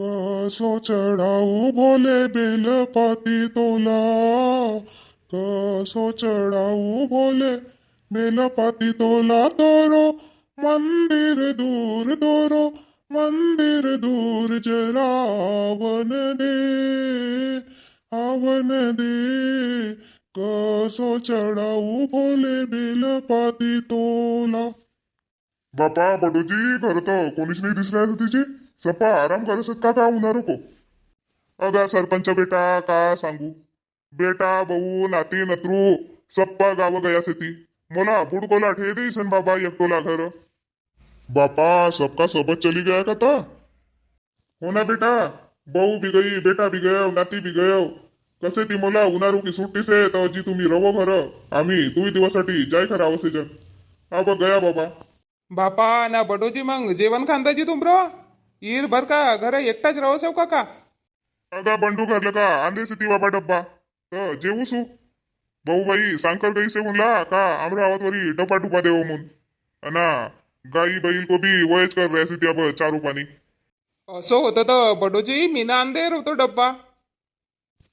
कसो चढ़ाऊ भोले बेल पाती तोला. कसो चढ़ाऊ भोले बेल पाती तोला तोरो. मंदिर दूर दोरो मंदिर दूर जरा आवन दे. आवन दे. कसो चढ़ाऊ भोले बेल पाती तोला. बापा बडूजी घर तर कोणीच नाही दिसलाय तिची. सप्पा आराम करत का का उन्हा को अगा सरपंच बेटा का सांगू? बेटा भाऊ नाती नत्रू सप्पा गाव गया ती मला बुडकोला ठे देईसन बाबा एकटोला घर. बापा सबका सोबत चली गया का तो? हो ना बेटा. बहू भी गई बेटा भी गयो नाती भी गयो कसे ती मला उन्हारू की सुट्टी से तो जी तुम्ही रवो घर. आम्ही दुई दिवसासाठी जाय खरा अवसेजन. हा अब गया बाबा. बापा ना बडोजी मग जेवण खांदाजी तुमरो? ईर भर का घर एकटाच राहू का का? अगा बंडू घरलं का आंदे ती बाबा डब्बा. तर जेवू सू भाऊ बाई सांकर गई से म्हणला का आमरा आवत वरी डब्बा टुपा देव म्हणून. अना गाई बैल को भी वयच कर रहे ती अब चारू पाणी. असं होतं तर बडोजी मी ना अंधेर होतो डब्बा.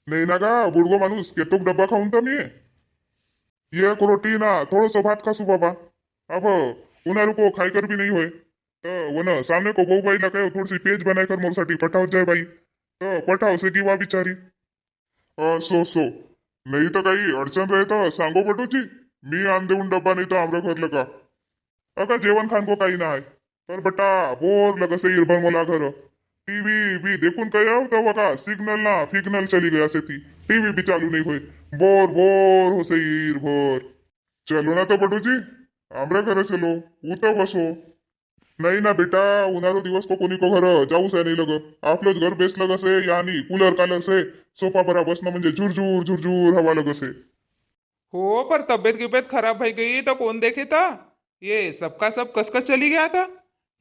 नाही ना का बुडगो माणूस केतोक डब्बा खाऊन तर मी. एक रोटी ना थोडस भात खासू बाबा. अब उन्हारू को खाई कर भी नहीं होय. वन सामने को बहु बाईला काय थोडीशी पेज बनाय कर मोरसाठी पटाव जाय बाई तर पटाव से की वा बिचारी सो सो नाही तर काही अडचण राहे तर सांगो बटूची मी आण देऊन डब्बा नाही तर आमरं घरलं का अगा जेवण खान को काही नाही तर बटा बोर लगसे इरभर मला घर टीवी भी देखून काय आव तर का सिग्नल ना फिग्नल चली गया से ती टीवी भी चालू नहीं होय बोर बोर हो से इरभर चलो ना तो बटूजी आमरा घर चलो उतर बसो नाही ना बेटा उन्हाळो दिवस को कोणी को घर जाऊच आहे नाही लग। आपलंच घर बेस लगसे यानी कूलर कालर से सोफा बरा बसणं म्हणजे झुरझुर झुरझुर हवा लगसे हो पर तब्येत गिब्येत खराब भाई गई तो कौन देखे था ये सबका सब कस कस चली गया था।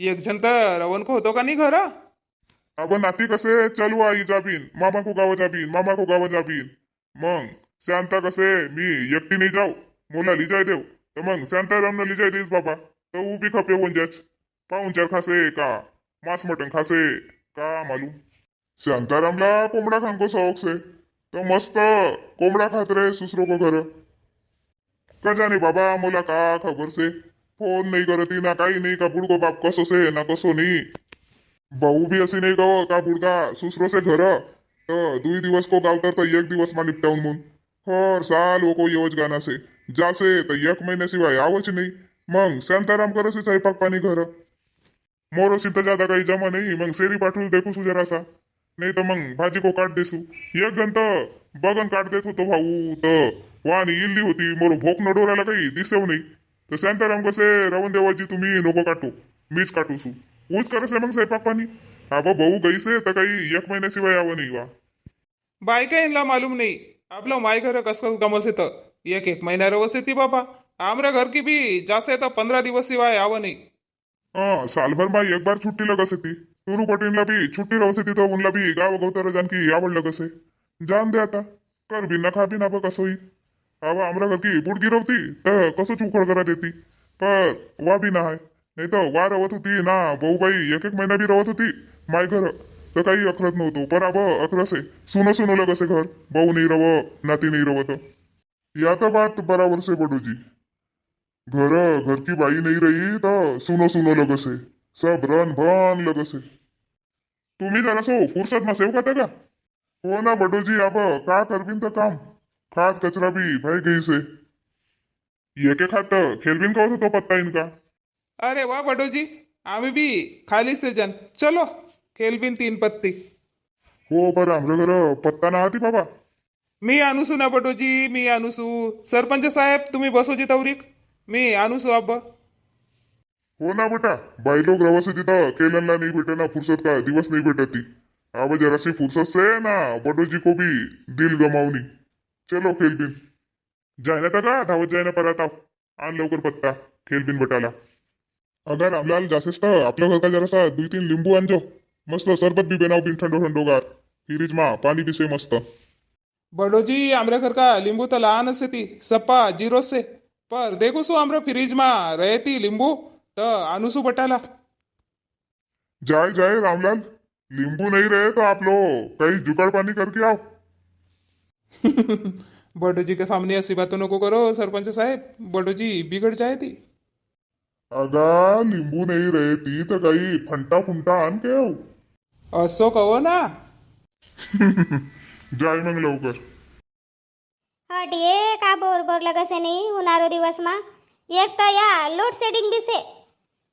एक जन तर रवन को होतो का नाही घर? अब नाती कसे चलू आई जाबीन मामा को गावा जाबीन मामा को गावा जाबीन। मग शांता कसे मी एकटी नाही जाऊ मोला लिजाय देव। तर मग शांतारामनं लिजाय देस बाबा तर उभी खपे वंजाच पाहुणचार खासे का? मांस मटण खासे का मालूम शांतारामला कोंबडा खांको शौक से. तो मस्त कोंबडा खात रे सुसरो को घर. का जाने बाबा मोला का खबर से? फोन नाही करती ना काही नाही का बुडको बाप कसो से ना कसो नाही भाऊ भी असे नाही गाव का बुडका सुसरो से घर? तर दुई दिवस को गावतर तर एक दिवस मा निपटावून म्हणून हर साल वो को येवच गाना से जासे तर एक महिन्याशिवाय आवच नाही. मग शांताराम करसे स्वयंपाक पाणी घर? मोर सिद्ध ज्यादा काही जमा नाही मग सेरी पाठवून देखूसु जरासा. नाही तर मग भाजी को काट देसू. एक गंत बगन काट देत होतो भाऊ. तर वाणी इल्ली होती. मोर भोक न डोराला काही दिसेव नाही. तर शांताराम कसे रवण देवाजी तुम्ही नको काटू. मीच काटू सू ऊच करसे मग स्वयंपाक पाणी. हा बा भाऊ गैसे तर काही एक महिन्याशिवाय यावं नाही वा बायका यांना मालूम नाही. आपलं माय घर कस कस गमस येतं? एक एक महिन्या रवस येते बाबा. आमरा घर की भी जास्त येतं पंधरा दिवस शिवाय यावं नाही. हा सालभर में एक बार छुट्टी लगस ती तुरू ला भी छुट्टी राहसे तिथं उनला भी गाव गवतर जानकी आवड लगसे जान दे आता. कर बिना ना खा बिना ना बघ कसं होई अवा आमरा घर की बुडगी रवती तर कसं चुखड करा देती पर वा बी ना हाय नाही. तर वा रवत होती ना भाऊबाई एक एक महिना बी रवत होती. माय घर तर काही अखरत नव्हतो. पर अब अखरसे सुनो सुनो लगसे घर. भाऊ नाही रव नाती नाही रवत. या तर बात बराबर से बडूजी. घर घर की बाई नहीं रही तो सुनो सुनो लगसे सब रन भन लगसे तुम्ही जरा सो फुर्सत ना सेव का हो ना बडोजी अब का करबिन तर काम? खात कचरा भी भय गई से ये के खात खेलबिन का होता तो पत्ता इनका? अरे वा बडोजी आम्ही बी खाली से जन चलो खेलबिन तीन पत्ती. हो बरं आमच्या घर पत्ता ना हाती बाबा. मी आणूसू ना बटोजी मी आणूसू सरपंच साहेब तुम्ही बसोजी तवरीक मी आणूसू अब हो ना बेटा बाई लोग रवसे तिथं केलनला नहीं भेटे ना फुर्सत का? दिवस नहीं भेटती अब जरासी फुर्सत से ना बडोजी को भी दिल गमावनी. चलो खेलबिन. जायना था का? धावत जायना परत आव. आण लवकर पत्ता खेलबिन बटाला. अगर रामलाल जासेस तर आपल्या घर का जरासा दुई तीन लिंबू आणजो. मस्त सरबत भी बनाव बिन ठंडो ठंडो गार. फ्रीज मा पाणी भी से मस्त. बडोजी आमरे घर का लिंबू तर लहान असते ती. सप्पा जिरो से. पर देखो सो आमरे फ्रीज मा रहती लिंबू तर आणूसू बटाला। जाय जाय रामलाल। लिंबू नहीं रहे तो आप लोग कहीं जुगाड़ पानी करके आओ। बड़ो जी के सामने ऐसी बातों नको करो सरपंच साहेब। बड़ो जी बिगड़ जाए ती अगा लिंबू नहीं रहे ती तर काही फंटा फुंटा आण के आओ। असो कहो ना। जाय मग लवकर हट ये का बोर बोर लगसे नहीं उनारो दिवस में एक तो या लोड शेडिंग भी से.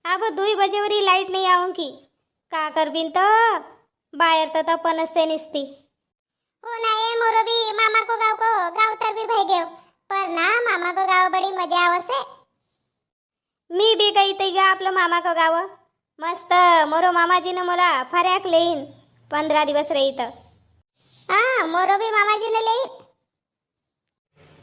अब दुई बजे वरी लाइट नहीं आऊंगी का. कर बिन तो? बाहेर तर तपनच से निसती. हो ना ये मोरो भी मामा को गाव को गाव तर भी भाई देव. पर ना मामा को गाव बड़ी मजा आवसे. मी बी काही ते गा आपलं मामा का गाव. मस्त मोरो मामाजीनं मला फऱ्याक लेईन पंधरा दिवस रहीत हा मोरो भी मामाजी ने ले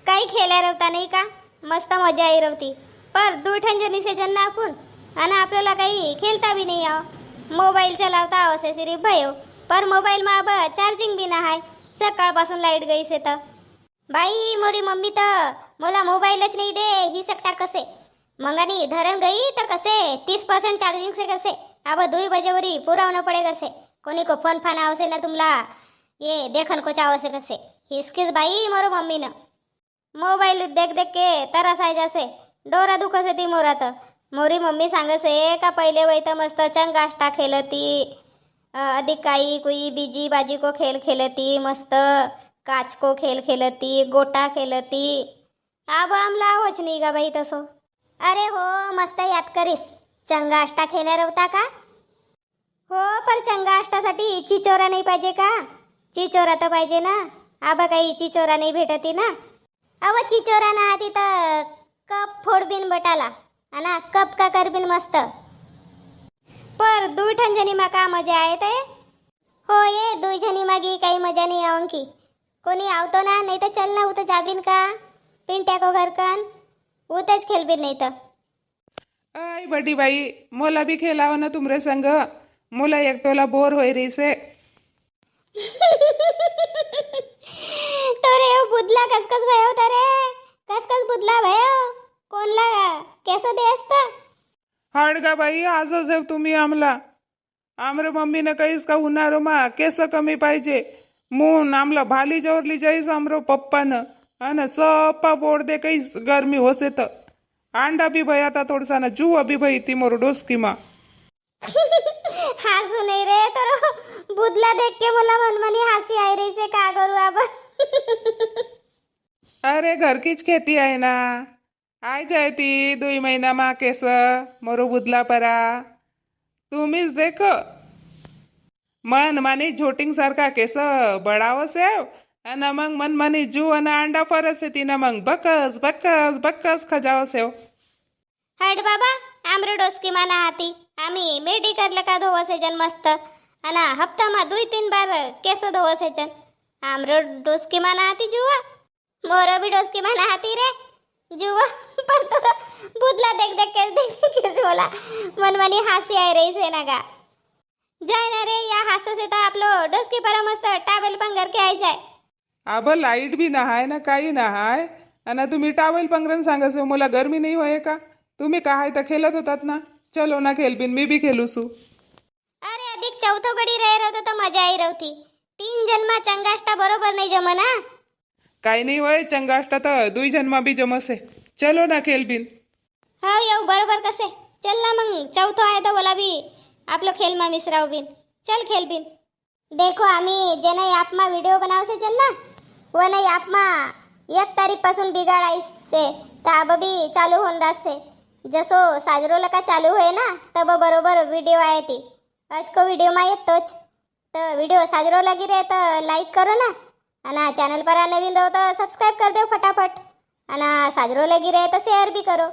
काही खेळल्या रवता नाही का? मस्त मजा आई रवती. पर दूठन जनीसे जन नाकून. आणि आपल्याला काही खेळता बी नाही आहो. मोबाईल चलावता आवसे सिरी भयो. पर मोबाईल मा अब चार्जिंग बी ना हाय सकाळपासून लाइट गईस से तर बाई मोरी मम्मी तर मला मोबाईलच नाही दे ही सकटा कसे? मंगानी धरण गई तर कसे? तीस पर्सेंट चार्जिंग से कसे? अब दुई बजेवरी पुरावणं पडे कसे? कोणी को फोन फान आवसे ना तुमला? ये देखन कोचा आवसे कसे? हिसकीच बाई मोरो मम्मीनं. मोबाईल देख देख के तरस आहे जसे डोरा दुखस ती मोरात. मोरी मम्मी सांगसे का पहिले वय तर मस्त चंगाष्टा खेळती. अं, अधिक काही कुई बीजी बाजी को खेळ खेळती मस्त काच को खेळ खेळती गोटा खेळती. आब आमला होच नाही का बाई तसो. अरे हो मस्त याद करीस. चंगा अष्टा खेळल्या रवता का? हो पर चंगाष्टासाठी चिचोरा नाही पाहिजे का? चिचोरा तर पाहिजे ना. आबा काही इची चोरा नाही भेटती ना. अव चिचोरा ना तिथं कप फोडबिन बटाला ना कप का करबिन मस्त. पर दुठन जणी मा का मजा आहे ते? हो ये दुई जणी मागी काही मजा नाही आवंकी कोणी आवतो ना नाही तर चल ना उत जाबिन का? पिंट्या को घर कन? उतच खेळबिन नाही तर. आय बडी बाई मोला भी खेलाव ना तुमरे संग. मोला एकटोला बोर होई रही से. तो रे बुदला कसकस भयो तरे? कसकस बुदला भयो? कोणला केस दे असत हाडगा बाई आज जर तुम्ही आमला. आमरे मम्मीनं काहीच का उन्हारो मा केस कमी पाहिजे. मून आमला भाली जवरली जाईस आमरो पप्पानं. अन सप्पा बोर्ड दे काहीच गरमी होसे तर अंडा बी भई आता थोडसा ना जुवा बी भई ती मोर डोसकी मा. हंसू नहीं रे तो बुदला देख के मला मनमनी हंसी आई रही से का करू अब? अरे घर कीच खेती आहे ना. आय जाय ती दुई महिना मा केस मोरो बुदला परा. तुम्हीच देख. मन मानी झोटिंग सारखा केस बडाव सेव. आणि मग मन मानी जू आणि अंडा परस तिनं मग बकस बकस बकस खजाव सेव. हट बाबा आमरो डोसकी माना हाती आम्ही मेडिकल का धोवसे जन मस्त? आणि हप्तामा दुई तीन बार केस धोवसे जन आमरो डोसकी माना हाती जुवा. मोरो भी डोसकी माना हाती रे. जुवा पर तोरा बुदला देख देख के देख देख बोला. मनमनी हासी आई रही से नगा. जाय ना रे या हास्य से तो आप लोग डोसकी पर मस्त टावेल पंगर के आई जाए अब लाइट बी नहाय ना काही नहाय. आणि तुम्ही टावेल पंगरण सांगस मला गरमी नाही होय का? तुम्ही काय तर खेळत होतात ना? चलो ना खेळबिन मी बी खेळूसू अरे अधिक चौथो गडी रहे रहतो तो मजा आई रहती. तीन जन्मा चंगाष्टा बरोबर नाही जमना काही नाही होय चंगाष्टा तर दुई जन्मा बी जमसे. चलो ना खेळबिन हो येऊ बरोबर कसे. चल ना मग चौथो आहे तर बोला बी. आपलं खेळ मा मिसराव बिन. चल खेळ बिन. देखो आम्ही जे नाही आप मा व्हिडिओ बनावसे चल ना. व नाही आप मा एक तारीखपासून से तर भी चालू होऊन से जसो साजरो लका चालू होय ना तब बरोबर व्हिडिओ आहे ती. आजको व्हिडिओ मा येतोच. तर व्हिडिओ साजरो लगी रे तर लाईक करो ना. आणि चॅनल पर नवीन रहो तर सबस्क्राईब कर देव फटाफट. आणि साजरो लगी रे तर शेअर भी करो.